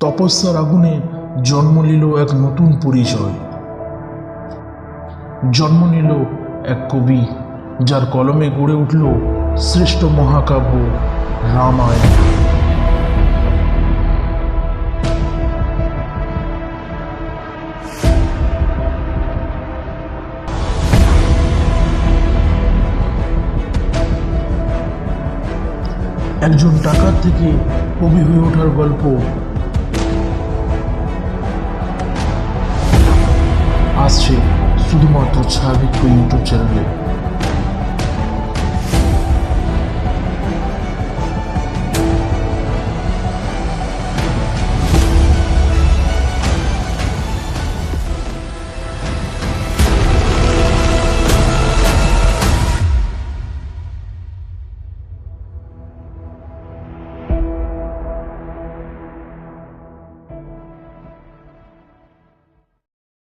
তপস্যার আগুনে জন্ম নিল এক নতুন পরিচয়। জন্ম নিল এক কবি যার কলমে গড়ে উঠল শ্রেষ্ঠ মহাকাব্য রামায়ণ। একজন ডাকাত থেকে কবি হয়ে ওঠার গল্প আসছে শুধুমাত্র ছায়াবিক্ষ ইউটিউব চ্যানেলে